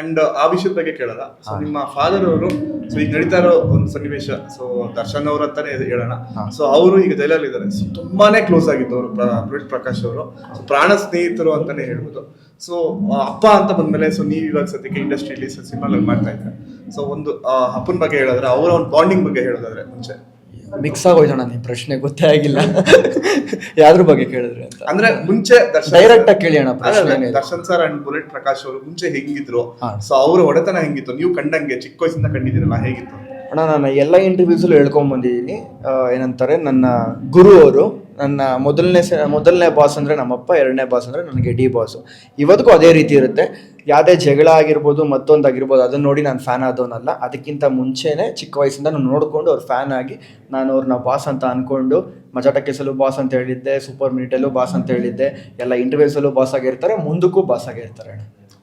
And ಆ ವಿಷಯದ ಬಗ್ಗೆ ಕೇಳಲ್ಲ ಸೊ ನಿಮ್ಮ ಫಾದರ್ ಅವರು ಸೊ ಈಗ ನಡೀತಾ ಇರೋ ಒಂದು ಸನ್ನಿವೇಶ ಸೊ ದರ್ಶನ್ ಅವ್ರ ಅಂತಾನೆ ಹೇಳೋಣ. ಸೊ ಅವರು ಈಗ ಜೈಲಲ್ಲಿ ಇದ್ದಾರೆ. ಸೊ ತುಂಬಾನೇ ಕ್ಲೋಸ್ ಆಗಿತ್ತು ಅವರು ಪ್ರವೀಣ್ ಪ್ರಕಾಶ್ ಅವರು. ಪ್ರಾಣ ಸ್ನೇಹಿತರು ಅಂತಾನೆ ಹೇಳ್ಬೋದು. ಸೊ ಅಪ್ಪ ಅಂತ ಬಂದ್ಮೇಲೆ ಸೊ ನೀವು ಇವಾಗ ಸದ್ಯಕ್ಕೆ ಇಂಡಸ್ಟ್ರಿಯಲ್ಲಿ ಸಿನಿಮಾಗಳಲ್ಲಿ ಮಾಡ್ತಾ ಇದ್ದಾರೆ. ಸೊ ಒಂದು ಅಪ್ಪನ ಬಗ್ಗೆ ಹೇಳಿದ್ರೆ ಅವರ ಒಂದು ಬಾಂಡಿಂಗ್ ಬಗ್ಗೆ ಹೇಳೋದಾದ್ರೆ ಮುಂಚೆ. ಮಿಕ್ಸ್ ಆಗೋಯ್ತಣ್ಣ ನಿಮ್ಮ ಪ್ರಶ್ನೆ ಗೊತ್ತೇ ಆಗಿಲ್ಲ. ಯಾವ್ದ್ರ ಬಗ್ಗೆ ಕೇಳಿದ್ರೆ ಅಂತ? ಅಂದ್ರೆ ಮುಂಚೆ ಡೈರೆಕ್ಟ್ ಆಗಿ ಕೇಳಿ ಅಣ್ಣ ಪ್ರಶ್ನೆ Darshan sir and Bullet Prakash ಅವರು ಮುಂಚೆ ಹೆಂಗಿದ್ರು. ಸೊ ಅವ್ರ ಒಡೆತನ ಹೆಂಗಿತ್ತು? ನೀವು ಕಂಡಂಗೆ ಚಿಕ್ಕ ವಯಸ್ಸಿಂದ ಕಂಡಿದ್ದೀರಲ್ಲ ಹೇಗಿತ್ತು? ಅಣ್ಣ ನಾನು ಎಲ್ಲ ಇಂಟರ್ವ್ಯೂಸಲ್ಲೂ ಹೇಳ್ಕೊಂಡ್ ಬಂದಿದ್ದೀನಿ. ಏನಂತಾರೆ ನನ್ನ ಗುರು ಅವರು ನನ್ನ ಮೊದಲನೇ ಮೊದಲನೇ ಬಾಸ್ ಅಂದರೆ ನಮ್ಮಪ್ಪ, ಎರಡನೇ ಬಾಸ್ ಅಂದರೆ ನನಗೆ ಡಿ ಬಾಸು ಇವತ್ತಿಗೂ ಅದೇ ರೀತಿ ಇರುತ್ತೆ. ಯಾವುದೇ ಜಗಳ ಆಗಿರ್ಬೋದು, ಮತ್ತೊಂದು ಆಗಿರ್ಬೋದು, ಅದನ್ನ ನೋಡಿ ನಾನು ಫ್ಯಾನ್ ಆದವನಲ್ಲ. ಅದಕ್ಕಿಂತ ಮುಂಚೆನೇ ಚಿಕ್ಕ ವಯಸ್ಸಿಂದ ನಾನು ನೋಡಿಕೊಂಡು ಅವ್ರ ಫ್ಯಾನ್ ಆಗಿ ನಾನು ಅವ್ರನ್ನ ಬಾಸ್ ಅಂತ ಅಂದ್ಕೊಂಡು ಮಜಾಟಕ್ಕೆಸಲು ಬಾಸ್ ಅಂತ ಹೇಳಿದ್ದೆ ಸೂಪರ್ ಮಿನಿಟಲ್ಲೂ ಬಾಸ್ ಅಂತ ಹೇಳಿದ್ದೆ, ಎಲ್ಲ ಇಂಟರ್ವ್ಯೂಸಲ್ಲೂ ಬಾಸ್ ಆಗಿರ್ತಾರೆ, ಮುಂದಕ್ಕೂ ಬಾಸ್ ಆಗಿರ್ತಾರೆ